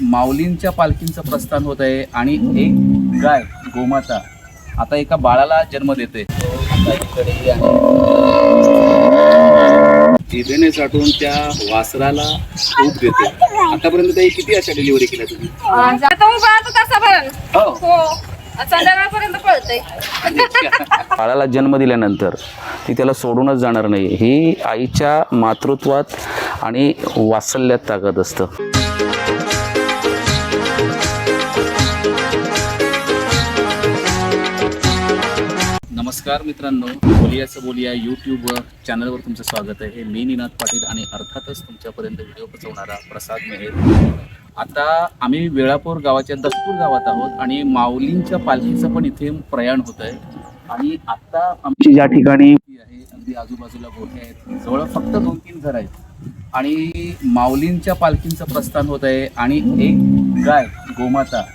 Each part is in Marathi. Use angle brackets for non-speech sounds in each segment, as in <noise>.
माऊलींच्या पालखींचं प्रस्थान होत आहे आणि एक गाय गोमाता आता एका बाळाला जन्म देते जिभेने साठून त्या वासराला खूप देते आतापर्यंत काही किती अशा डिलिव्हरी केल्या तुम्ही? हो. हो. बाळाला जन्म दिल्यानंतर ती त्याला सोडूनच जाणार नाही. ही आईच्या मातृत्वात आणि वात्सल्यात ताकद असतं. नमस्कार मित्रांनो. बोलियाचं बोलिया. यूट्यूब चॅनलवर तुमचं स्वागत आहे. मी निनाद पाटील आणि अर्थातच तुमच्यापर्यंत व्हिडिओ पोहोचवणारा प्रसाद मेहेर. आता आम्ही वेळापूर गावाच्या दस्तूर गावात आहोत आणि माऊलींच्या पालखीचं पण इथे प्रयाण होत आहे. आणि आता आमची ज्या ठिकाणी आहे अगदी आजूबाजूला गोठे आहेत. जवळ फक्त दोन तीन घर आहेत. आणि माऊलींच्या पालखींचं प्रस्थान होत आहे आणि एक गाय गोमाता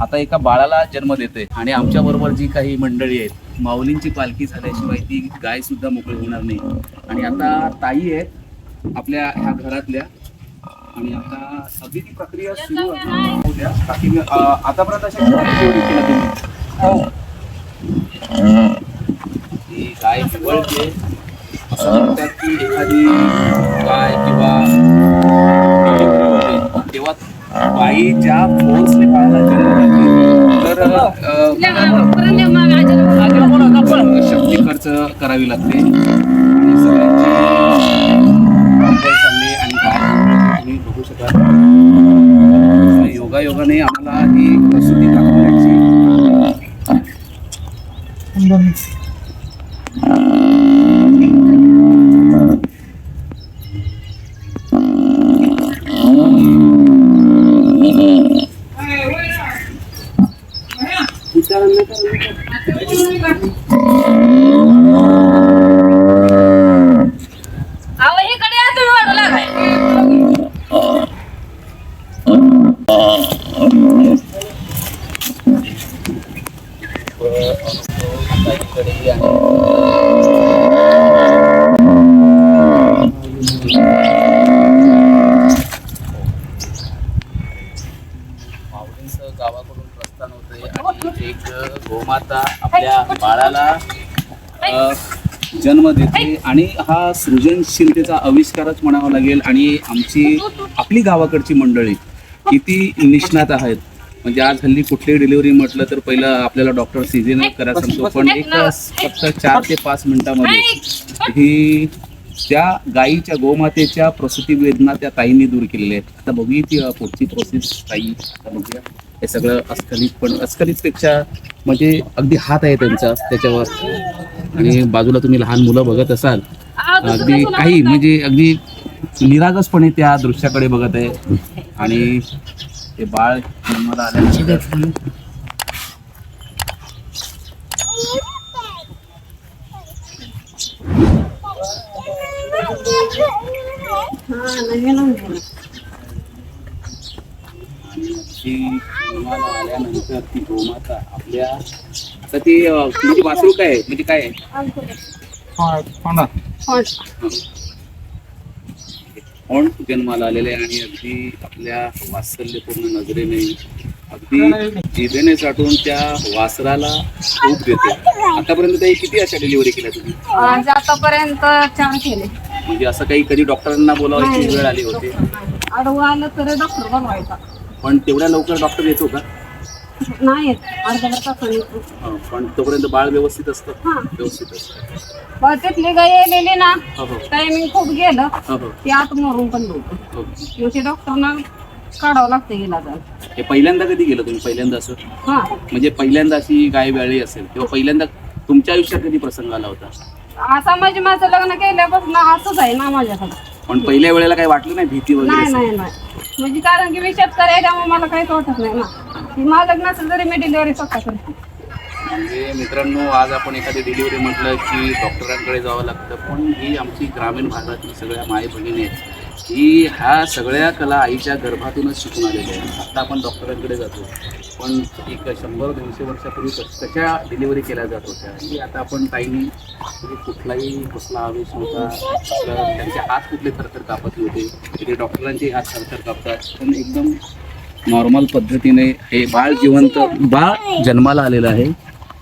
आता एका बाळाला जन्म देते आणि आमच्या बरोबर जी काही मंडळी आहेत माऊलींची पालखी झाल्याशिवाय ती गाय सुद्धा मोकळी होणार नाही आणि आता ताई आहेत आपल्या ह्या घरातल्या आणि आता अगदी ती प्रक्रिया सुरू आहे. होऊ द्या. बाकी मी, अं, आतापर्यंत अशा तुम्ही ती गाय निवडते असं म्हणतात की एखादी गाय किंवा तेव्हा बाईच्या फोर्सने बाळाला जन्म देते. तर शक्ती खर्च करावी लागते. आणि सगळ्यांची काय तुम्ही बघू शकाल योगा योगाने आम्हाला ही प्रसूती दाखवण्याची. गोमाता आपल्या बाळाला जन्म देते आणि हा सृजनशीलतेचा आविष्कारच म्हणावा लागेल आणि आमची आपली गावाकडची मंडळी किती निष्णात आहेत. म्हणजे आज हल्ली कुठली डिलिव्हरी म्हटलं तर पहिलं आपल्याला डॉक्टर सीझन करा सांगतो पण एक फक्त चार ते पाच मिनिटामध्ये ही त्या गायीच्या गोमातेच्या प्रसूती वेदना त्या ताईंनी दूर केलेल्या आहेत. आता बघूया ती पुढची प्रोसेस ताई आता बघूया. हे सगळं अस्खलित पण अस्खलितपेक्षा म्हणजे अगदी हात आहे त्यांचा त्याच्यावर. आणि बाजूला तुम्ही लहान मुलं बघत असाल अगदी काही म्हणजे अगदी निरागसपणे त्या दृश्याकडे बघत आहे. आणि ते बाळ जन्माला आल्यानंतर ती जन्माला आल्यानंतर ती गोमाता आपल्या आता ती अ, तुमची वासरू काय आहे? म्हणजे काय आहे? कोण जन्माला आलेले आहे आणि अगदी आपल्या वात्सल्यपूर्ण नजरेने अगदी जिभेने साठून त्या वासराला खूप देते. आतापर्यंत काही किती अशा डिलिव्हरी केल्या तुम्ही? आतापर्यंत चार केले. म्हणजे असं काही कधी डॉक्टरांना बोलावायची वेळ आली होती? आडवं आलं तर डॉक्टर बनवायचा. पण तेवढ्या लवकर डॉक्टर येतो का? नाही अर्ध्या तासाने हं, पण तोपर्यंत बाळ व्यवस्थित असतं? हा. व्यवस्थित असतं. गाय ना हो हो. टायमिंग खूप गेलं. हो हो. ते आत मरून पण नव्हतं. हो. मग ते डॉक्टरना काढावं लागतं गेला तर. हे पहिल्यांदा कधी गेलं तुम्ही? पहिल्यांदा असं? हा. म्हणजे पहिल्यांदा अशी गाय वेळी असेल किंवा पहिल्यांदा तुमच्या आयुष्यात कधी प्रसंग आला होता? असा म्हणजे माझं लग्न केल्यापासून असंच आहे ना माझ्याकडे. पण पहिल्या वेळेला काही वाटलं नाही भीती वगैरे? नाही असं? नाही नाही. म्हणजे कारण की मी शेतकरी आहे त्यामुळे मला काहीच वाटत नाही ना. की माझं लग्न असेल तरी मी डिलिव्हरी स्वतः करते म्हणजे मित्रांनो आज आपण एखादी डिलिव्हरी म्हटलं की डॉक्टरांकडे जावं लागतं. पण ही आमची ग्रामीण भागातली सगळ्या माई बहिणी आहेत. ही ह्या सगळ्या कला आईच्या गर्भातूनच शिकून आलेल्या आहेत. आता आपण डॉक्टरांकडे जातो. पण एक शंभर दोनशे वर्षापूर्वी कशा डिलिव्हरी केल्या जात होत्या ही आता आपण ताईंनी म्हणजे कुठलाही कसला आवेश नव्हता आपलं त्यांचे हात कुठले थरथर कापत नव्हते. तिथे डॉक्टरांचे हात थरथर कापतात. पण एकदम नॉर्मल पद्धतीने हे बाळ जिवंत बाळ जन्माला आलेलं आहे.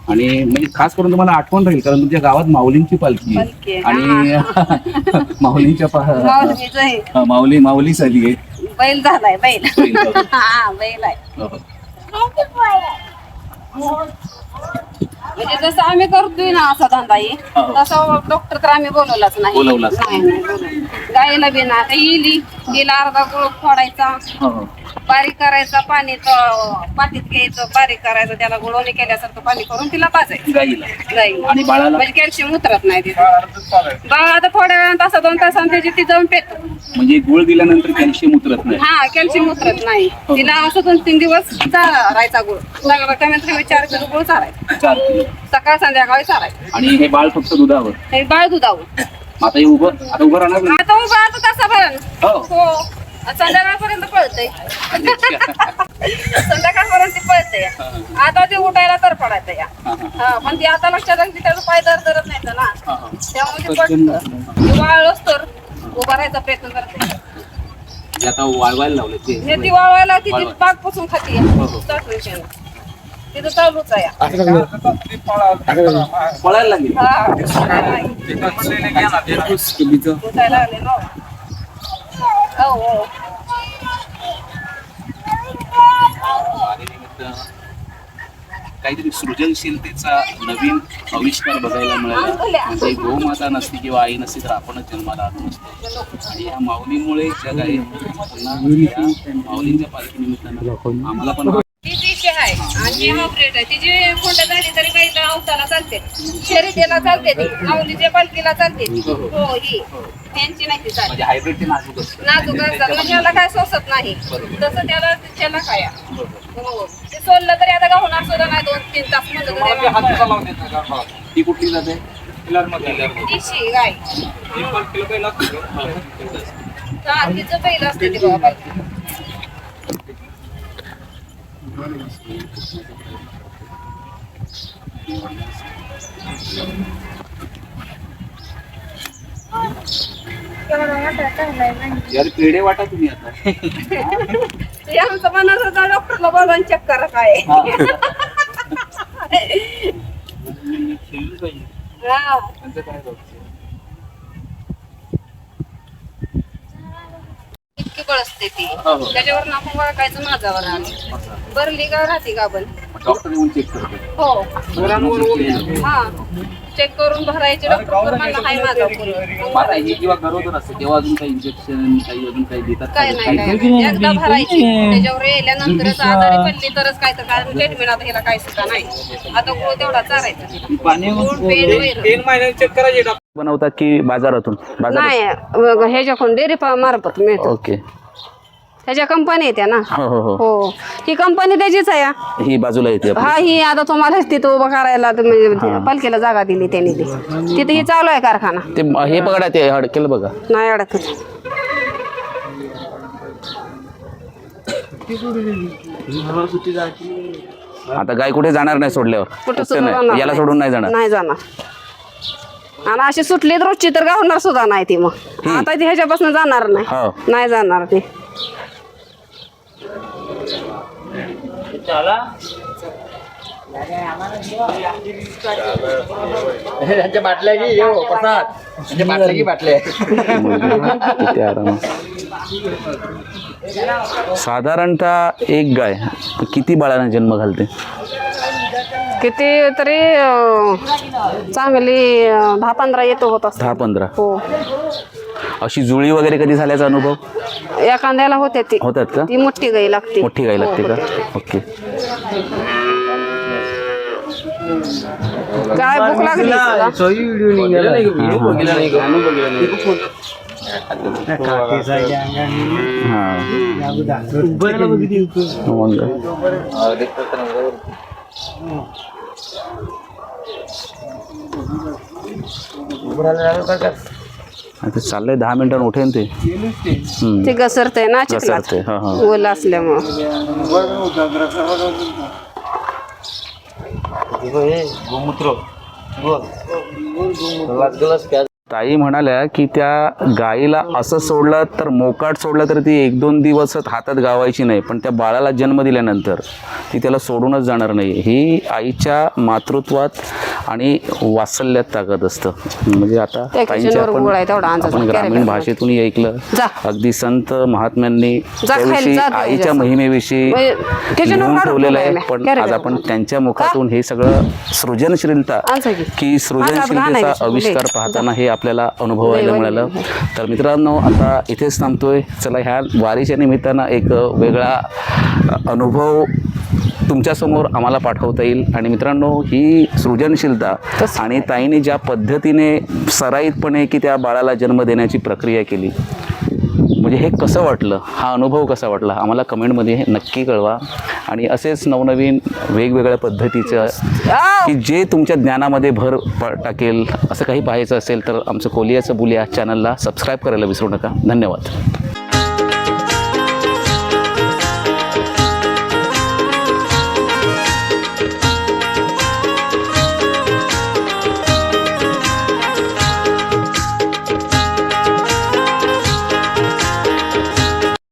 आणि म्हणजे खास करून तुम्हाला आठवण राहील कारण तुमच्या गावात माऊलींची पालखी आहे. आहे, आणि <laughs> माऊलींच्या पा- माऊलीचं आहे. हा, माऊली माऊली झाली आहे. बैल झालाय बैल. बैल झालाय. हा बैल आहे. हो. म्हणजे जसं आम्ही करतोय ना असा धंदा ही हो. तसं डॉक्टर तर आम्ही बोलवलाच नाही बोलवलाच नाही नाही बोलवलं. गायला बी ना आता इली तिला अर्धा गुळ फोडायचा हो, हो. बारीक करायचा पाणी त- पाटीत घ्यायचं बारीक करायचं त्याला गुळवणी केल्यासारखं पाणी करून तिला पाजायचं गाईला. गाईला. आणि बाळाला? म्हणजे कॅल्शियम उतरत नाही तिथं बाळ आता थोड्या वेळात तासा दोन तासांनी त्याची ती जाऊन पेट. म्हणजे गुळ दिल्यानंतर कॅल्शियम उतरत नाही. हा कॅल्शियम उतरत नाही. तिला असं दोन तीन दिवस चारायचा गुळ. चांगला कमीत कमी चार किलो गुळ चारायचा. चार किलो. सकाळ संध्याकाळी चारायचा. आणि हे बाळ फक्त दुधावर? हे बाळ दुधावं आता हे उभं आता उभं राहणार नाही. आता उभा आता तासापर्यंत हो. हो. संध्याकाळपर्यंत पळतय. संध्याकाळपर्यंत ती पळतय. आता ते उठायला तर पडायचं या. हा, हा, हा पण ती आता लक्षात आली त्याचा पाय दर धरत नाही ना. हा, हा. त्यामुळे पडतं वाळलोच तर. उभा राहायचा प्रयत्न करते म्हणजे आता वाळवायला लावले ते. हे ती वाळवायला ती. पाक पुसून खाते हो, हो. तिथं चालूच आहे. पळायला लागेल. हा. उठायला लागले ना. हो काहीतरी सृजनशीलतेचा नवीन आविष्कार बघायला मिळाला. म्हणजे गोमाता नसती किंवा आई नसती तर आपणच जन्माला आलो नसतो आणि या माऊलीमुळे जग आहे पुन्हा माऊलींच्या पालखी निमित्तानं आम्हाला पण हा तिची खोंड झाली तरी काही अवताला चालते. शर्यतीला चालते ती. माऊलीच्या पालखीला चालते ती. हो ही. त्यांची नाही ती चालते. म्हणजे हायब्रिड ते नाजूक असतं. नाजूक असतात. म्हणजे त्याला काय सोसत नाही. तसं त्याला त्याला काय. हो. ते सोडलं तरी आता का होणार सुद्धा नाही दोन तीन तास म्हणलं तरी ती कुठली जाते? दिशी गाय हा तिचं पहिलं असते ती बाबा. पालखी. यार पेढे वाटा तुम्ही आता. ते आमचं म्हणत होता डॉक्टरला बोलवून चेक करा काय. हा. हा. काय? इतकी बळसते ती. हो, हो. त्याच्यावर आपण ओळखायचं माझावर आली भरली का राहते का आपण? डॉक्टर येऊन चेक करतो. हो. हा. चेक करून भरायचे डॉक्टर म्हणलं हाय माझा मग आता हे जेव्हा गरोदर असते तेव्हा अजून काही इंजेक्शन काही अजून काही देतात काय नाही काय नाही. एकदा भरायची. त्याच्यावर येल्यानंतरच आजारी पडली तरच काय तर कारण ट्रीटमेंट आता ह्याला काय सुद्धा नाही. आता गोळ तेवढा चारायचा पेन वैरण. बनवतात की बाजारातून? नाही ह्याच्याकडून डेअरी मार्फत मिळतो. ओके. ह्याच्या कंपनी येत्या ना? हो हो हो. हो. ही कंपनी त्याचीच आहे हा. ही बाजूला येते आपली. हा ही आता तुम्हाला तिथं उभं करायला म्हणजे पालखीला जागा दिली त्यांनी ती. तिथे ही चालू आहे कारखाना. ते हे बघा ते हडकेल बघा. नाही अडकत. आता गाय कुठे जाणार नाही सोडल्यावर? कुठं तसं सुद्धा नाही. जाणार याला. सोडून नाही जाणार. नाही जाणार. आणि अशी सुटली रोजची तर गावणार सुद्धा नाही ती मग. आता ती ह्याच्यापासून जाणार नाही. हो. नाही जाणार ती. त्यांच्या बाटल्या की हो प्रसाद. त्यांच्या बाटल्या की बाटल्या. किती आरामात. साधारणतः एक गाय किती बाळांना जन्म घालते? किती तरी अं, चांगली अं, दहा पंधरा येतो होत असत दहा पंधरा. हो. अशी जुळी वगैरे कधी झाल्याचा अनुभव? एखाद्याला होते ती. होतात का? ती मोठी गाई लागते. मोठी गाय लागते हो, का. ओके. काय भूक लागली तुला? हा. मग आता चाललंय दहा मिनिटांनी उठेन ते. ते घसरते ना चिखलात घसरते, हा, हा. ओलं असल्यामुळं गोमूत्र गलास गलास प्याज ताई म्हणाल्या की त्या गाईला असं सोडलं तर मोकाट सोडलं तर ती एक दोन दिवसच हातात गावायची नाही पण त्या बाळाला जन्म दिल्यानंतर ती त्याला सोडूनच जाणार नाही ही आईच्या मातृत्वात आणि वात्सल्यात ताकद असतं म्हणजे आता ताईंच्या आपण ग्रामीणमध्ये. भाषेतूनही ऐकलं. अगदी संत महात्म्यांनी त्याविषयी आईच्या. महिमेविषयी म्हणजे लिहून ठेवलेलं आहे पण आज. आपण त्यांच्या मुखातून हे सगळं सृजनशीलता की. सृजनशीलतेचा. आविष्कार. पाहताना हे आपल्याला अनुभवायला मिळालं. तर मित्रांनो आता इथेच थांबतोय चला ह्या वारीच्या निमित्तानं एक वेगळा अनुभव तुमच्यासमोर आम्हाला पाठवता येईल आणि मित्रांनो ही सृजनशीलता. आणि ताईने ज्या पद्धतीने सराईतपणे की त्या बाळाला जन्म देण्याची प्रक्रिया केली म्हणजे हे कसं वाटलं? हा अनुभव कसा वाटला? आम्हाला कमेंटमध्ये नक्की कळवा. आणि असेच नवनवीन वेगवेगळ्या पद्धतीचं की जे तुमच्या ज्ञानामध्ये भर प टाकेल असं काही पाहायचं असेल तर आमचं कोलियाचं बुलिया चॅनलला सबस्क्राईब करायला विसरू नका. धन्यवाद.